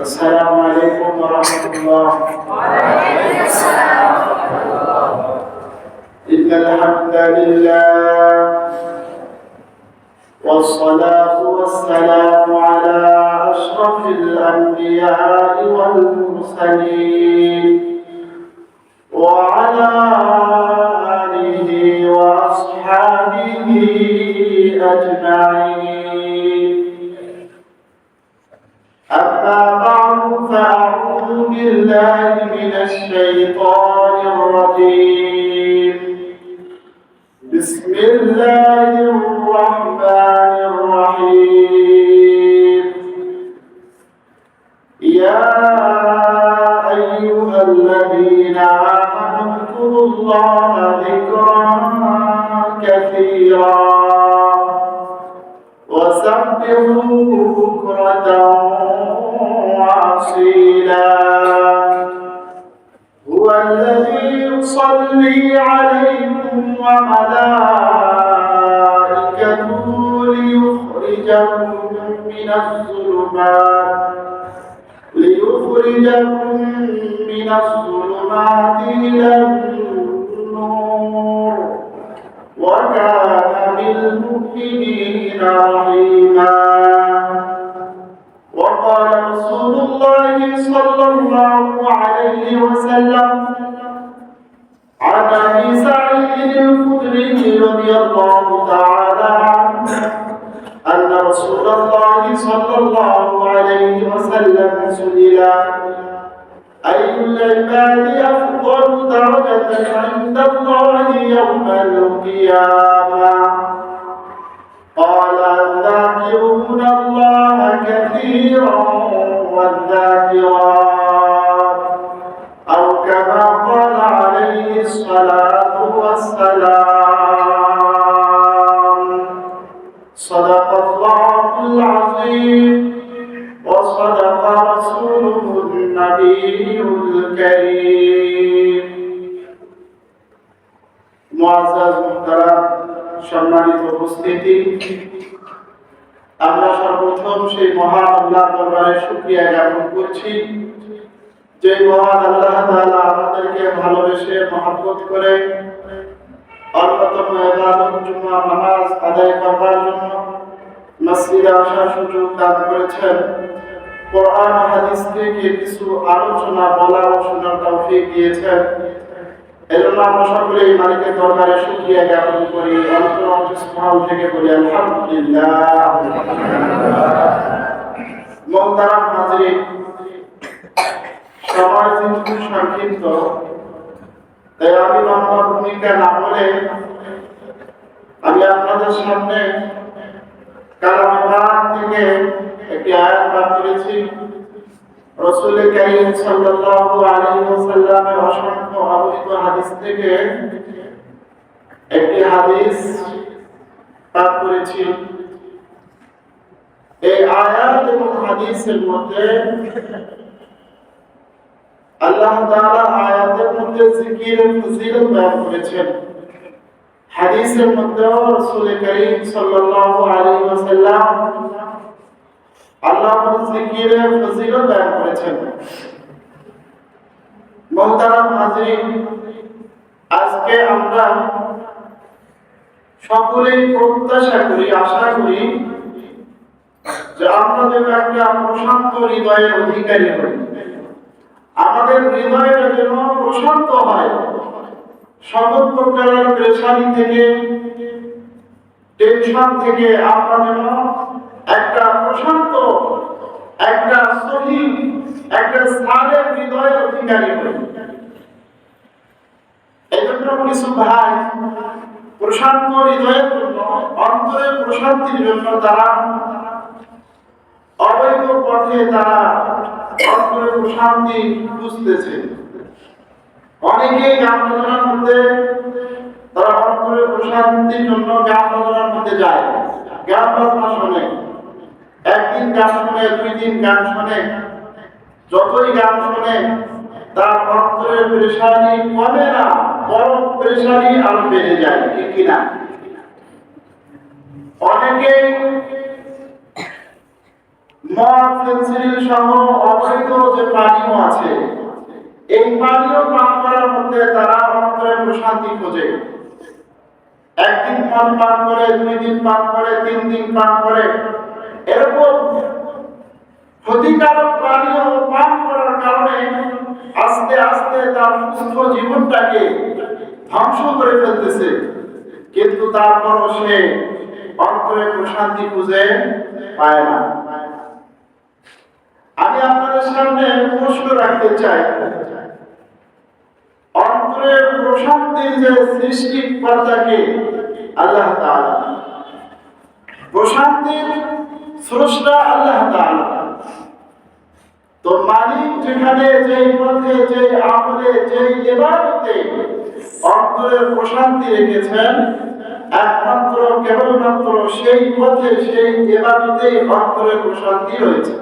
السلام عليكم ورحمة الله وعليكم السلام ورحمة الله إن الحمد لله والصلاة والسلام على أشرف الأنبياء والمرسلين وعلى آله وأصحابه أجمعين. بالله من الشيطان الرجيم. بسم الله الرحمن الرحيم. يا أيها الذين آمنوا اذكروا الله ذكرا كثيرا. وسبحوه بكرة وأصيلا هو الذي يصلي عليكم وملائكته ليخرجكم من الظلمات ليخرجكم من الظلمات إلى النور وكان بالمؤمنين رحيما وقال رسول الله صلى الله عليه وسلم عن أبي سعيد الخدري رضي الله تعالى عنه أن رسول الله صلى الله عليه وسلم سئل اي العباد أفضل درجة عند الله يوم القيامة؟ قال الذاكرون الله كثيرا والذاكرات উপস্থিতি। আমরা সর্বপ্রথম সেই মহান আল্লাহ দরবারে শুকরিয়া জ্ঞাপন করছি। যে মহান আল্লাহ তাআলা আমাদেরকে ভালোবেসে মহব্বত করে অন্যতম ইবাদত জুমা, নামাজ আদায় করার জন্য মসজিদে আসার সুযোগ দান করেছেন। কোরআন হাদিস থেকে কিছু আলোচনা বলা ও শোনার তৌফিক দিয়েছেন। এজন্য আমরা সকলে এই মালিকের দরবারে শুকরিয়া জ্ঞাপন করি। অন্তর অন্তঃস্থল থেকে বলি, আলহামদুলিল্লাহ। মোহতারাম হাজরিন সময় যেহেতু সংক্ষিপ্ত। তাই আমি লম্বা ভূমিকা না বলে আমি আপনাদের সামনে কালামাবাদ থেকে একটি আয়াত পাঠ করেছি। রসুল করিম সাল্লাল্লাহু আলাইহি ওয়াসাল্লামের থেকে একটি হাদিস পাঠ করেছি। এই আয়াত এবং হাদিসের মধ্যে আল্লাহ তাআলা আয়াতের মধ্যে জিকিরের ফজিলত বয়ান করেছেন। হাদিসের মধ্যেও রাসূল করিম সাল্লাল্লাহু আলাইহি ওয়াসাল্লাম আল্লাহর জিকিরের ফজিলত বয়ান করেছেন। আজকে আমরা সকলেই প্রত্যাশা করি, আশা করি যে আমরা যেন একটা প্রশান্ত হৃদয়ের অধিকারী হই। আমাদের হৃদয়টা যেন প্রশান্ত হয়। সকল প্রকারের পেরেশানি থেকে টেনশন থেকে আমরা যেন একটা প্রশান্ত, একটা সহি একটা স্থানের হৃদয়ের অধিকারী হই। এজন্য কিছু ভাই, প্রশান্ত হৃদয়ের জন্য, অন্তরের প্রশান্তির জন্য তারা অবৈধ পথে তারা অন্তরের প্রশান্তি বুঝতেছে অনেকেই গান বাজনার মধ্যে, তারা অন্তরের প্রশান্তির জন্য গান বাজনার মধ্যে যায়। গান বাজনা শোনে। একদিন গান শুনে দুই দিন গান শুনে। যতই গান শুনে, তার অন্তরের পেরেশানি কমে না। বরং পেরেশানি আরও বেড়ে যায়, ঠিক কিনা? অনেকেই মদ ফেন্সিল সহ অবৈধ যে পানীয় আছে, এই পানীয় পান করার মধ্যে তারা অন্তরে প্রশান্তি খোঁজে। একদিন মদ পান করে, দুই দিন পান করে, তিন দিন পান করে। এরকম ক্ষতিকারক পানীয় পান করার কারণে আস্তে আস্তে তার সুস্থ জীবনটাকে ধ্বংস করে ফেলতেছে। কিন্তু তারপরও সে অন্তরে প্রশান্তি খুঁজে পায় না। আমি আপনাদের সামনে প্রশ্ন রাখতে চাই। অন্তরের প্রশান্তির যে সৃষ্টি সৃষ্টিকর্তাকে আল্লাহ তাআলা প্রশান্তির স্রষ্টা আল্লাহ তাআলা। মালিক যেখানে, যেই পথে, যেই আমলে, যেই ইবাদতে অন্তরের প্রশান্তি রেখেছেন, একমাত্র, কেবলমাত্র সেই পথে, সেই অন্তরের প্রশান্তি রয়েছে।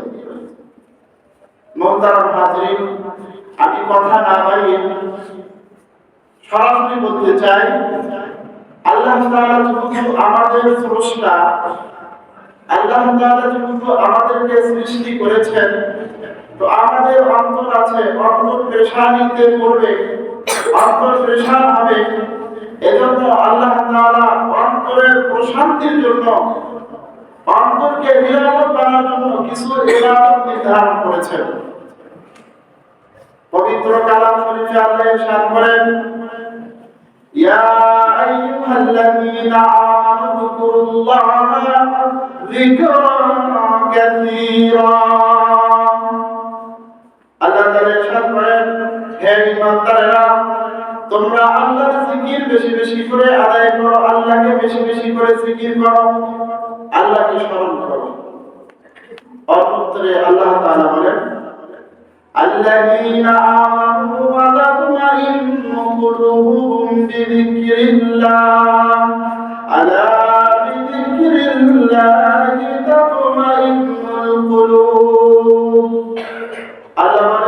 আমি কথা না বাড়িয়ে সরাসরি বলতে চাই, আল্লাহ যেহেতু আমাদের স্রষ্টা, আল্লাহ যেহেতু আমাদেরকে সৃষ্টি করেছেন তো আমাদের অন্তর আছে, অন্তর পেশানিতে পড়বে অন্তর পেশান হবে। এজন্য আল্লাহ তাআলা অন্তরের প্রশান্তির জন্য, অন্তরকে নিরাপদ করার জন্য কিছু ইবাদত নির্ধারণ করেছেন। পবিত্র কালাম শরীফে আল্লাহ ইরশাদ করেন, ইয়া আইয়ুহাল্লাযীনা আমানু যকুরুল্লাহা যিকরান কাসীরা। ذكرا كثيرا আল্লাহ তাআলা ইরশাদ করেন হে ঈমানদারেরা তোমরা আল্লাহর জিকির বেশি বেশি করে আদায় করো আল্লাহকে বেশি বেশি করে জিকির করো আল্লাহকে স্মরণ করো অন্যত্রে আল্লাহ তাআলা বলেন الذين آمنوا وتطمئن قلوبهم بذكر الله ألا بذكر الله تطمئن القلوب আল্লাহ বলেন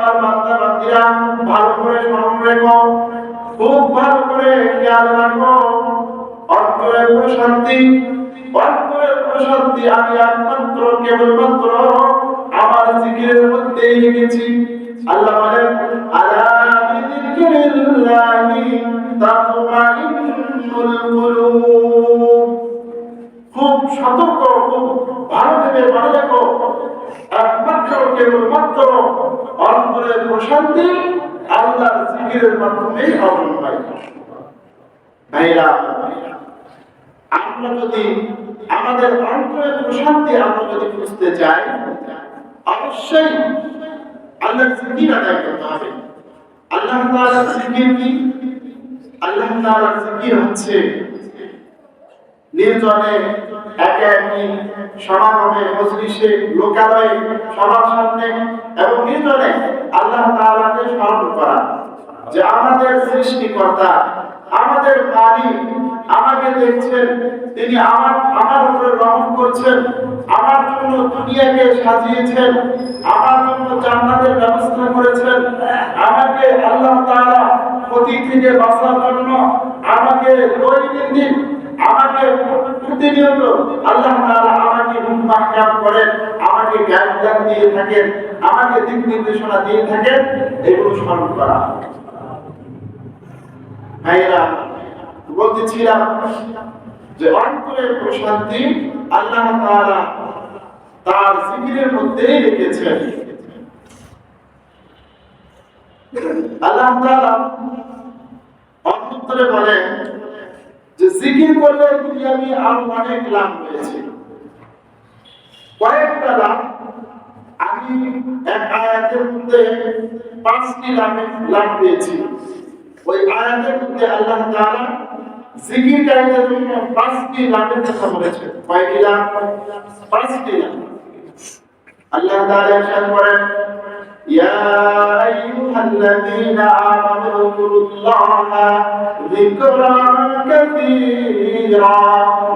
আমার বান্দা খুব ভালো করে খেয়াল রাখো। অন্তরের প্রশান্তি অন্তরের প্রশান্তি আমি একমাত্র, কেবলমাত্র আমার জিকিরের মধ্যেই রেখেছি আল্লাহ বলেন, আলা বিযিকরিল্লাহি তাতমাইন্নুল কুলুব খুব সতর্ক, খুব ভালো ভেবে মনে রাখো, একমাত্র, কেবলমাত্র অন্তরের প্রশান্তি আল্লাহর জিকিরের মাধ্যমেই অর্জন হয় ভাইরা, আমরা যদি আমাদের অন্তরের প্রশান্তি আমরা যদি খুঁজতে চাই, অবশ্যই আল্লাহর জিকির আদায় করতে হবে। আল্লাহ তাআলার জিকির কি? আল্লাহ তাআলার জিকির হচ্ছে নির্জনে একে একে সমাগমে, মজলিসে, লোকালয়ে, সবার সামনে এবং নির্জনে আল্লাহ তাআলাকে স্মরণ করা যে আমাদের সৃষ্টিকর্তা, আমাদের মালিক আমাকে দেখছেন, তিনি আমার আমার উপরে রহম করছেন, আমার জন্য দুনিয়াকে সাজিয়েছেন, আমার জন্য জান্নাতের ব্যবস্থা করেছেন। আমাকে আল্লাহ তাআলা ক্ষতি থেকে বাঁচার জন্য আমাকে দৈনন্দিন আমাকে প্রতিনিয়ত আল্লাহ তাআলা আমাকে মাহকাম করেন, আমাকে জ্ঞান জ্ঞান দিয়ে থাকেন, আমাকে দিক নির্দেশনা দিয়ে থাকেন, এগুলো স্মরণ করা। ভাইরা বলতেছিলাম যে অন্তরের প্রশান্তি আল্লাহ তাআলা তার জিকিরের মধ্যেই রেখেছেন। আল্লাহ তাআলা অন্তরে বলেন যে জিকির করলে দুনিয়াবি আরও অনেক লাভ হয়েছে। কয়েকটা লাভ আমি এক আয়াতের মধ্যে পাঁচটি লাভ লাভ পেয়েছি। ওই আয়াতের মধ্যে আল্লাহ তাআলা জিকিরকারীদের জন্য পাঁচটি লাভের কথা বলেছে। কয়টি লাভ পাঁচটি লাভ আল্লাহ তাআলা ইরশাদ করেন, ইয়া আইয়ুহাল্লাযীনা আমানু যকুরুল্লাহা যিকরান কাসীরা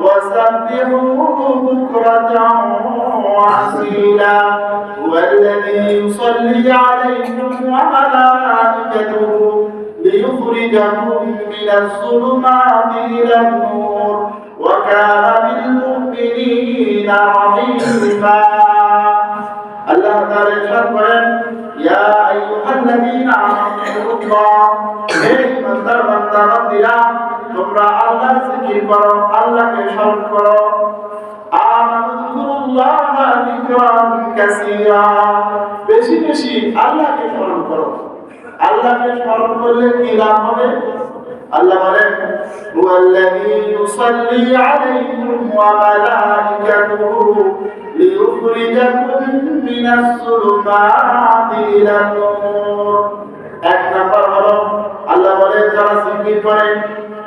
ওয়া সাব্বিহুহু বুকরাতান ওয়া আসীলা হুয়াল্লাযী ইউসাল্লি আলাইকুম ওয়া মালাইকাতুহু ليخرجكم من الظلمات إلى النور وكان بالمؤمنين رحيما আল্লাহ তাআলা ইরশাদ করেন ইয়া আইয়ুহাল্লাযীনা আমানুল্লাহ হে ইমানদার বান্দা বান্দিরা তোমরা আল্লাহর জিকির করো আল্লাহকে স্মরণ করো আমানুল্লাহ যিকরান কাসীরা বেশি বেশি আল্লাহকে স্মরণ করো আল্লাহকে স্মরণ করলে কি লাভ হবে? আল্লাহ বলেন, হুয়াল্লাযী ইউসাল্লি আলাইকুম ওয়া মালাইকাতুহু লিইখরিজাকুম মিনাস যুলুমাতি ইলান নূর। এক নাম্বার হলো, আল্লাহ বলেন, যারা জিকির করে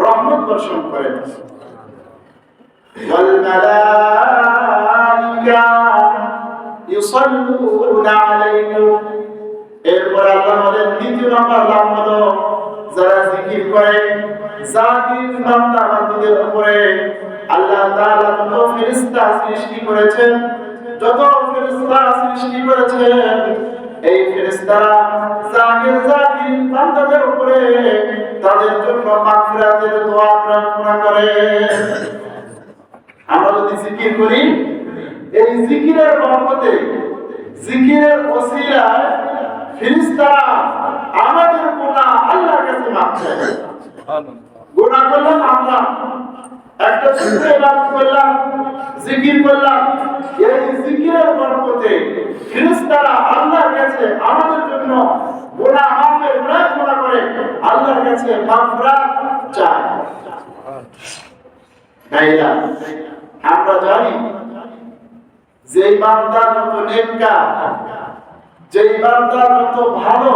রহমত দর্শন করেন। এরপর আল্লাহ করে আল্লাহ সৃষ্টি করেছেন যত ফেরেশতা সৃষ্টি করেছেন এই ফেরেশতারা বান্দাদের উপরে তাদের জন্য মাগফিরাতের দোয়া প্রার্থনা করে। আমরা যদি জিকির করি, এই জিকিরের বরকতে, জিকিরের ওসিলায় ফেরেশতারা আমাদের গুনাহ আল্লাহর কাছে মাফ চায়। গুনাহ করলাম আমরা। একটা করলাম, জিকির করলাম। এই জিকিরের বরকতে ফেরেশতারা আল্লাহর কাছে আমাদের জন্য গুনাহ মাফের প্রার্থনা করে আল্লাহর কাছে মাগফিরাত চায় ভাইরা আমরা জানি যে বান্দা যত নেককার যেই বান্দা যত ভালো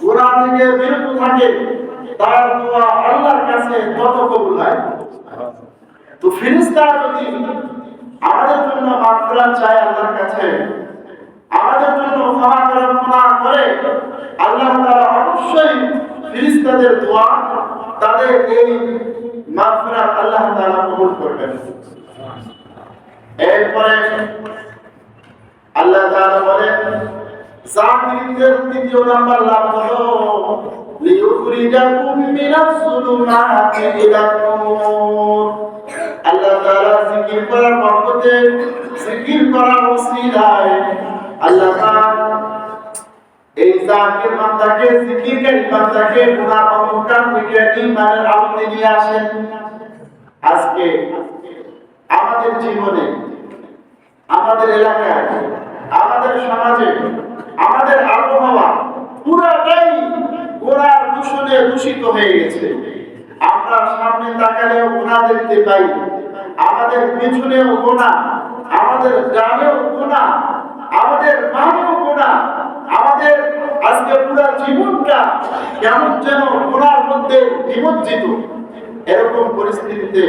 গুনাহ থেকে বিরত থাকে, তার দোয়া আল্লাহর কাছে তত কবুল হয় তো ফেরেশতারা যদি আমাদের জন্য মাগফিরাত চায় আল্লাহর কাছে আমাদের জন্য ক্ষমা প্রার্থনা করে। আল্লাহ তাআলা অবশ্যই ফেরেশতাদের দোয়া তাদের এই মাগফিরাত আল্লাহ তাআলা কবুল করবেন। এরপরে আল্লাহ তাআলা বলেন জাকিরদের তৃতীয় নাম্বার লাভ হলো লিইখরিজাকুম মিনাস যুলুমাতি ইলান নূর। আল্লাহ তাআলা জিকির করার বরকতে জিকির করার ওসিলায় আমাদের জীবনে, আমাদের এলাকায়, আমাদের সমাজে, আমাদের আবহাওয়া পুরাটাই দূষণে দূষিত হয়ে গেছে। আমরা সামনে তাকালেও গোনা দেখতে পাই। আমাদের পিছনেও গোনা, আমাদের ডানেও গোনা আমাদের বামেও গোনা আমাদের আজকে পুরা জীবনটা কেমন যেন গোনার মধ্যে নিমজ্জিত। এরকম পরিস্থিতিতে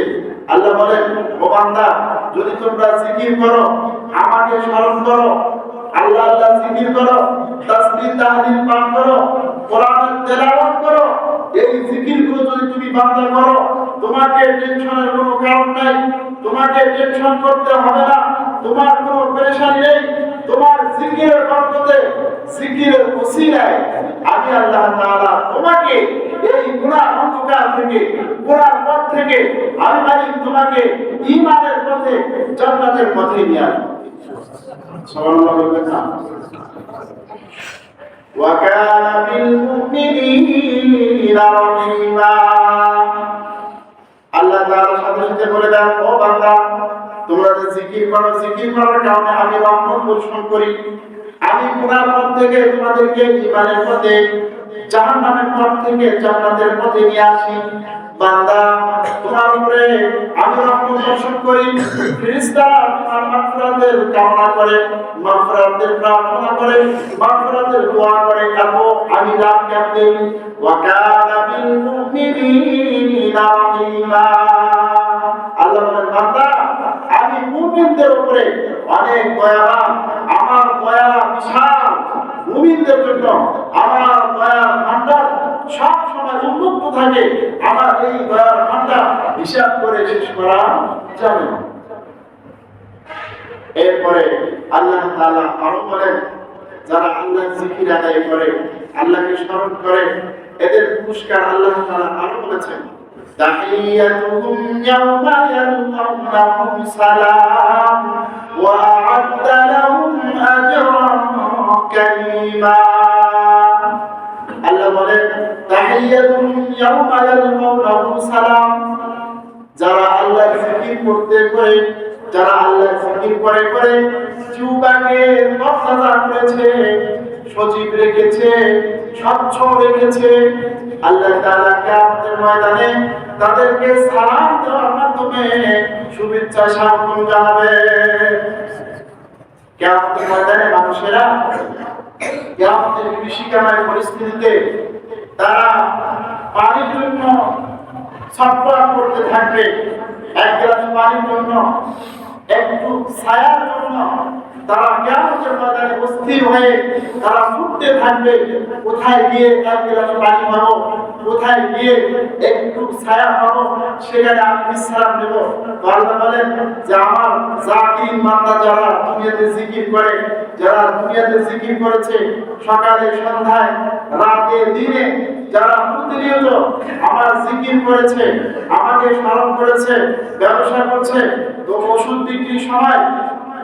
আল্লাহ বলেন, ও বান্দা, যদি তোমরা জিকির করো, আমাকে স্মরণ করো, আল্লাহ আল্লাহ জিকির করো, তাসবিহ, তাহলিল পাঠ করো, কোরআনের তেলাওয়াত করো, এই জিকিরগুলো যদি তুমি বান্দা করো, তোমাকে টেনশনের কোনো কারণ নাই, তোমাকে টেনশন করতে হবে না, তোমার কোনো পেরেশানি নেই তোমার জিকিরের বরকতে জিকিরের ওসিলায় আমি আল্লাহ তাআলা তোমাকে এই গুনাহ অন্ধকার থেকে গুনার পথ থেকে আমি মালিক তোমাকে ঈমানের পথে জান্নাতের পথে নিয়ে আসবো সুবহানাল্লাহ বলবেন না وكان بالمؤمنين رحيما আল্লাহ তাআলা সাথে সাথে বলে দেন ও বান্দা তোমরা জিকির করো, জিকির করার কারণে আমি রহমত বর্ষণ করি। আমি পথ থেকে তোমাদেরকে ইমানের পথে পথ থেকে জান্নাতের পথে নিয়ে আসি। বান্দা, তোমার উপরে আমি রহমত বর্ষণ করি। তোমার কামনা করে প্রার্থনা করে দোয়া করে কাবো আমি বিল মুমিনিনা আল্লাহ বান্দা মুমিনদের উপরে অনেক দয়াবান আমার দয়া বিশাল মুমিনদের জন্য আমার দয়ার ভান্ডার সব সময় উন্মুক্ত থাকে। আমার এই দয়ার ভান্ডার হিসাব করে শেষ করা যাবে এরপরে আল্লাহ তাআলা আরও বলেন, যারা আল্লাহ জিকির আদায় করে, আল্লাহকে স্মরণ করে, এদের পুরস্কার আল্লাহ তাআলা আরও বলেছেন। تحيتهم يوم يلقونه سلام وأعد لهم أجرا كريما আল্লাহ বলেন তাহিয়াতুহুম ইয়াওমা ইয়ালকাউনাহু সালাম যারা আল্লাহ জিকির করতে করে যারা আল্লাহ জিকির করে করে জিহ্বাকে তরতাজা করেছে সজীব রেখেছে স্বচ্ছ রেখেছে। আল্লাহ তাআলা কিয়ামতের ময়দানে তাদেরকে সালাম দেওয়ার মাধ্যমে শুভেচ্ছা স্বাগতম জানাবে। কিয়ামতের ময়দানে মানুষেরা কিয়ামতের বিভীষিকাময় পরিস্থিতিতে তারা পানির জন্য ছটফট করতে থাকবে। এক গ্লাস পানির জন্য একটু ছায়ার জন্য তারা ময়দানে অস্থির হয়ে তারা ছুটতে থাকবে? কোথায় গিয়ে এক গ্লাস পানি পাবো? কোথায় গিয়ে একটু ছায়া পাবো? সেখানে আমি বিশ্রাম নেব। আল্লাহ বলেন যে আমার জাকির মান্দা যারা দুনিয়াতে জিকির করে, যারা দুনিয়াতে জিকির করেছে, সকালে, সন্ধ্যায়, রাতে, দিনে যারা প্রতিনিয়ত আমার জিকির করেছে, আমাকে স্মরণ করেছে, ব্যবসা করছে, তো ওষুধ বিক্রির সময়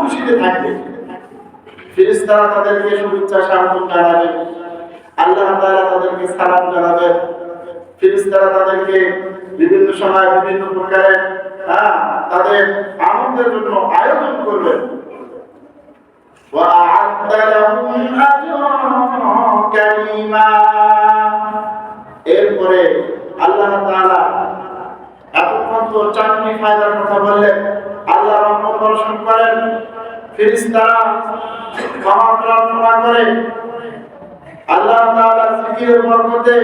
খুশিতে থাকবে ফেরেশতারা তাদেরকে শুভেচ্ছা স্বাগতম জানাবে আল্লাহ তাআলা তাদেরকে সালাম জানাবে ফেরেশতারা তাদেরকে বিভিন্ন সময় বিভিন্ন প্রকারের হ্যাঁ তাদের আনন্দের জন্য আয়োজন করবে وأعد لهم أجرا كريما এরপরে আল্লাহ তাআলা এতক্ষণ তো চারটি ফায়দার কথা বললেন রহমত বর্ষণ করেন। ফেরেশতারা ক্ষমা প্রার্থনা করে। আল্লাহ তাআলা জিকিরের বরকতে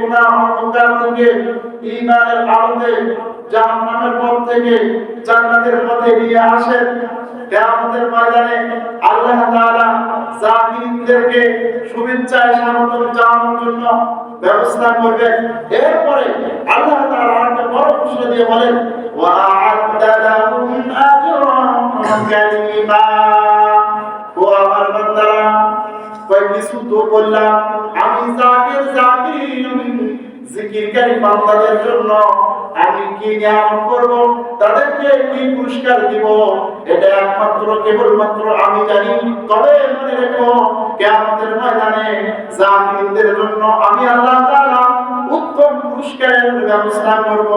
গুনাহ থেকে ঈমানের আলোতে জাহান্নামের পথ থেকে জান্নাতের পথে নিয়ে আসেন। কিয়ামতের ময়দানে আল্লাহ তাআলা জাকিরিনদেরকে শুভেচ্ছায় স্বাগত জানানোর জন্য ব্যবস্থা করবে। এরপরে আল্লাহ তাআলা আরেকটা বড় ঘোষণা দিয়ে বলেন ওয়া'আদ্দা লাহুম আজরান কারীমা ও আমার বান্দারা কয় কিছু তো বললাম আমি জাকির জাকির। জিকিরকারী বান্দাদের জন্য। আমি কি করব? তাদেরকে কি পুরস্কার দিব? এটা একমাত্র, কেবলমাত্র আমি জানি। তবে মনে রেখো, কিয়ামতের ময়দানে জাকিরদের জন্য আমি আল্লাহ তাআলা উত্তম পুরস্কারের ব্যবস্থা করব।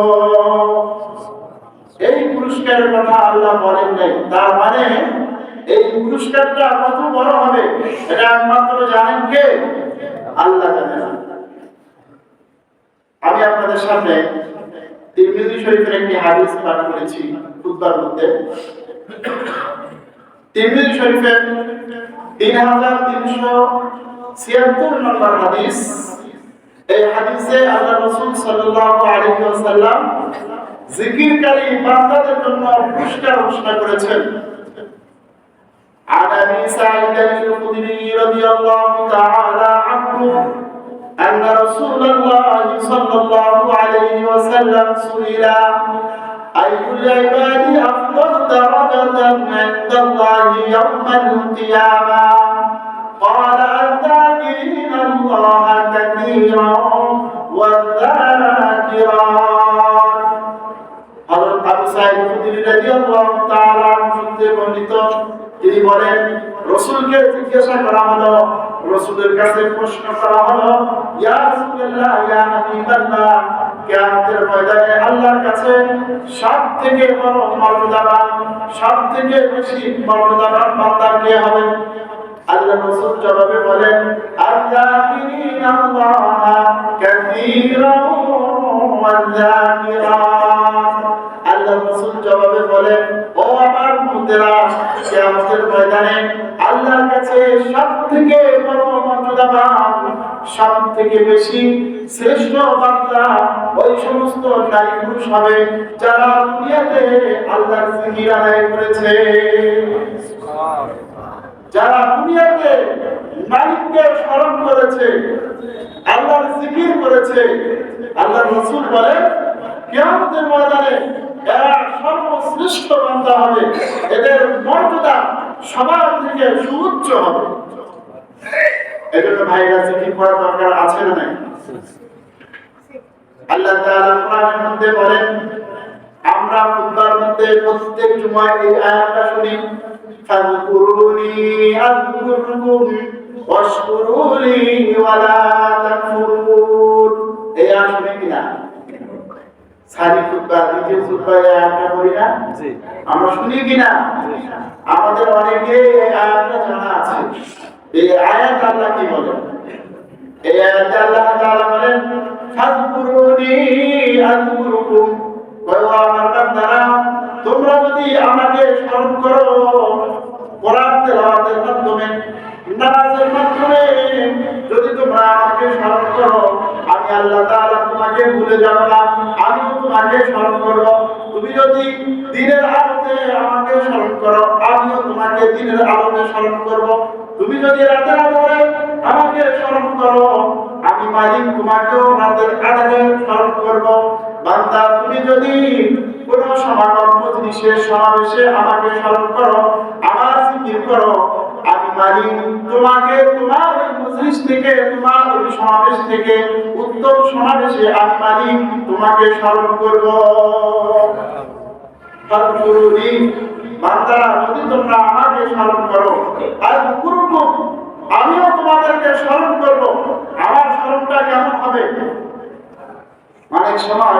এই পুরস্কারের কথা আল্লাহ বলেন নাই। তার মানে এই পুরস্কারটা কত বড় হবে? এটা একমাত্র জানেন কে? আল্লাহ জানেন। আমি আপনাদের সামনে তিরমিজি শরীফের একটি হাদিস পাঠ করেছি খুতবার মধ্যে তিরমিজি শরীফের তিন হাজার তিনশো ছিয়াত্তর নম্বর হাদিস এই হাদিসে আল্লাহ রসুল সাল্লাল্লাহু আলাইহি ওয়াসাল্লাম জিকিরকারী বান্দাদের জন্য পুরস্কার ঘোষণা করেছেন عن ابي سعيد الخدري رضي الله تعالى عنه أن رسول الله صلى الله عليه وسلم سئل أي العباد أفضل درجة عند الله يوم القيامة قال الذاكرين الله كثيرا والذاكرات হযরত আবু সাঈদ খুদরি রাদিয়াল্লাহু তাআলা আনহু সূত্রে বর্ণিত তিনি বলেন রাসূলকে জিজ্ঞাসা করা হলো রাসূলের কাছে প্রশ্ন করা হলো ইয়া রাসূলুল্লাহ, ইয়া হাবিবাল্লাহ কিয়ামতের সবথেকে বড় মর্যাদাবান, সবথেকে বেশি কে হবে আল্লাহ রাসূল জবাবে বলেন আল্লাহিন আল্লাহ ওয়াল-যাকিরাত আল্লাহ রাসূল জবাবে বলেন ও আমার মুদেরা কিয়ামতের ময়দানে আল্লাহর কাছে সবথেকে বড় মর্যাদাবান, সবথেকে বেশি শ্রেষ্ঠ বান্দা ওই সমস্ত নারী পুরুষ হবে যারা দুনিয়াতে আল্লাহর জিকির আদায় করেছে। যারা দুনিয়াতে মালিককে স্মরণ করেছে, আল্লাহর জিকির করেছে আল্লাহ রসুল বলে, কিয়ামতের ময়দানে এরা সর্বশ্রেষ্ঠ বান্দা হবে। এদের মর্যাদা সবার থেকে সুউচ্চ হবে। এজন্য ভাইরা জিকির করা দরকার আছে না নাই? আল্লাহ তাআলা কোরআনের মধ্যে বলেন, আমরা খুতবার মধ্যে প্রত্যেক জুমায় এই আয়াতটা শুনি ফাযকুরুনি আযকুরকুম ওয়াশকুরুলি ওয়ালা তাকফুরুন। এই আয়াত শুনি কিনা? সারি খুতবা দ্বিতীয় এই আয়াতটা পড়ি না? আমরা শুনি কিনা আমাদের অনেকে এই আয়াতটা জানা আছে। এই আয়াত আল্লাহ কি বলেন এই আয়াতে আল্লাহ তাআলা বলেন আযকুরকুম ওয়া আমার বান্দারা তোমরা যদি আমাকে স্মরণ করো দিনের আলোতে আমাকে স্মরণ করো, আমিও তোমাকে দিনের আলোতে স্মরণ করব। তুমি যদি আমাকে স্মরণ করো, আমি মালিক তোমাকেও রাতের আধারে স্মরণ করব। বান্দা, তুমি যদি কোন সমাগম মজলিসে সমাবেশে আমাকে স্মরণ করো আমার জিকির করো। আমি মালিক তোমাকে তোমার মজলিস থেকে, তোমার ওই সমাবেশ থেকে উত্তম সমাবেশে আমি মালিক তোমাকে স্মরণ করব। ফাদকুরুনি বান্দারা, যদি তোমরা আমাকে স্মরণ করো আর কুরুকুম আমিও তোমাদেরকে স্মরণ করব। আমার স্মরণটা কেমন হবে? অনেক সময়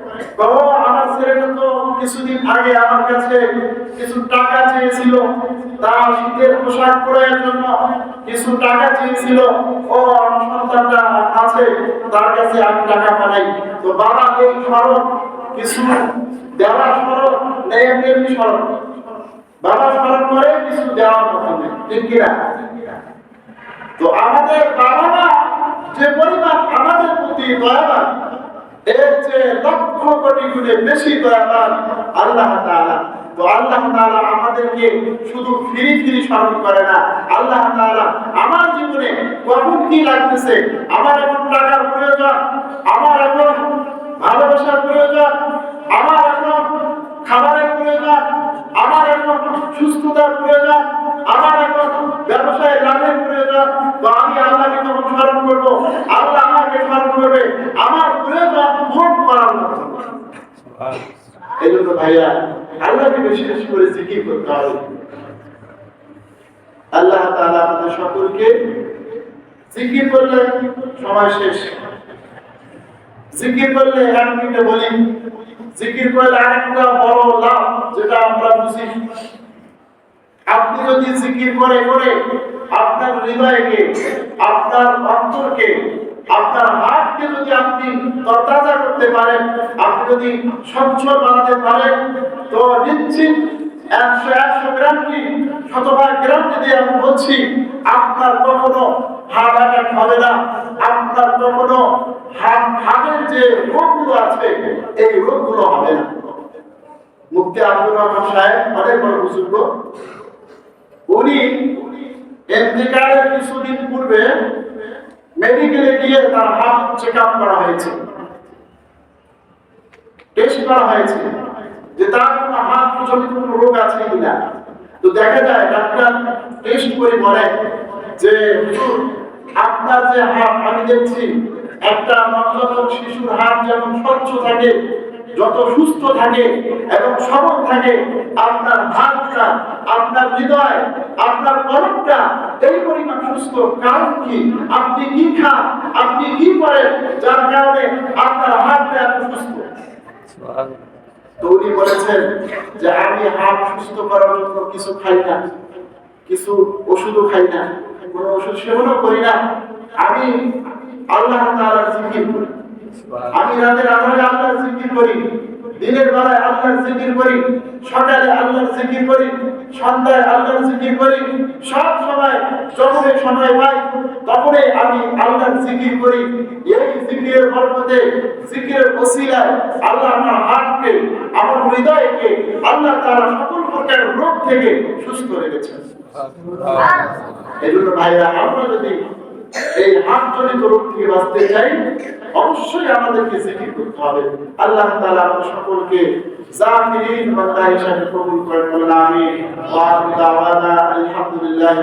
বাবা আমার ছেলেটা তো কিছুদিন আগে আমার কাছে কিছু টাকা চেয়েছিল। তার শীতের পোশাক ক্রয়ের জন্য কিছু টাকা চেয়েছিল। ও, আমার সন্তানটা আছে, তার কাছে আমি টাকা পাঠাই। তো বাবা এই স্মরণ, কিছু দেওয়ার স্মরণ, নেই এমনি স্মরণ। বাবা স্মরণ করে কিছু দেওয়ার নেই, ঠিক কিনা? তো আমাদের বাবা মা যে পরিমাণ আমাদের প্রতি দয়াবান এর চেয়ে লক্ষ কোটি গুণে বেশি দয়াবান আল্লাহ তাআলা। তো আল্লাহ তাআলা আমাদেরকে শুধু ফিরি ফিরি স্মরণ করে না, আল্লাহ তাআলা আমার জীবনে কখন কি লাগতেছে, আমার এখন টাকার প্রয়োজন, আমার এখন ভালোবাসার প্রয়োজন, আমার এখন খাবারের প্রয়োজন, আমার এখন সুস্থতার প্রয়োজন, আমার এখন ব্যবসায় লাভের প্রয়োজন, তো আমি আল্লাহকে তখন স্মরণ করব আল্লাহ আমাকে স্মরণ করবে আমার প্রয়োজন পূরণ করার মতো ভাইয়া আল্লাহকে বেশি বেশি করে জিকির করতে হবে? আল্লাহ তাআলা সকলকে জিকির করলে সময় শেষ। জিকির করলে এক বলি, জিকির করলে আরেকটা বড় লাভ যেটা আমরা বুঝি। আপনি যদি জিকির করে করে আপনার হৃদয়কে, আপনার অন্তরকে, আপনার হাতকে যদি আপনি তরতাজা করতে পারেন, আপনি যদি সচ্ছল বানাতে পারেন, তো নিশ্চিত একশো একশো গ্রাম কি শতভাগ আমি বলছি, আপনার কখনো হার্ট অ্যাটাক হবে না। আপনার কখনো যে রোগগুলো আছে, এই রোগগুলো হবে না। মুক্তি রহমান সাহেব, অনেক বড় বুজুর্গ। উনি কিছুদিন পূর্বে মেডিকেলে গিয়ে তার হাত চেক আপ করা হয়েছে। টেস্ট করা হয়েছে যে তার কোনো হাত প্রচলিত কোনো রোগ আছে কিনা। তো দেখা যায় ডাক্তার টেস্ট করে বলে যে আপনার যে হাত, আমি দেখছি একটা নবজাতক শিশুর হাত যেমন স্বচ্ছ থাকে যত সুস্থ থাকে এবং সবল থাকে, আপনার হাতটা আপনার হৃদয়, আপনার কলমটা এই পরিমাণ সুস্থ। কারণ কি? আপনি কি খান? আপনি কি করেন? যার কারণে আপনার হাতটা এত সুস্থ। তো উনি বলেছেন যে, আমি হাত সুস্থ করার জন্য কিছু খাই না। কিছু ওষুধও খাই না। কোনো ওষুধ সেবনও করি না। আমি আল্লাহ তাআলার জিকির করি। আমি রাতের আধারে আল্লাহর জিকির করি দিনের বেলায় আল্লাহর জিকির করি সকালে আল্লাহর জিকির করি সন্ধ্যায় আল্লাহর জিকির করি সব সময় যখনই সময় পাই তখনই আমি আল্লাহর জিকির করি। এই জিকিরের বরকতে জিকিরের ওসিলায় আল্লাহ আমার হাতকে আমার হৃদয়কে আল্লাহ তাআলা সকল প্রকার রোগ থেকে সুস্থ রেখেছেন। এই জন্য ভাইরা আমরা যদি এই হাতজনিত রোগ থেকে বাঁচতে চাই, অবশ্যই আমাদেরকে জিকির করতে হবে। আল্লাহ আমাদের সকলকে জাকিরিন বান্দা হিসেবে কবুল করেন বলেন, আমিন। ওয়া দাওয়ানা আলহামদুলিল্লাহি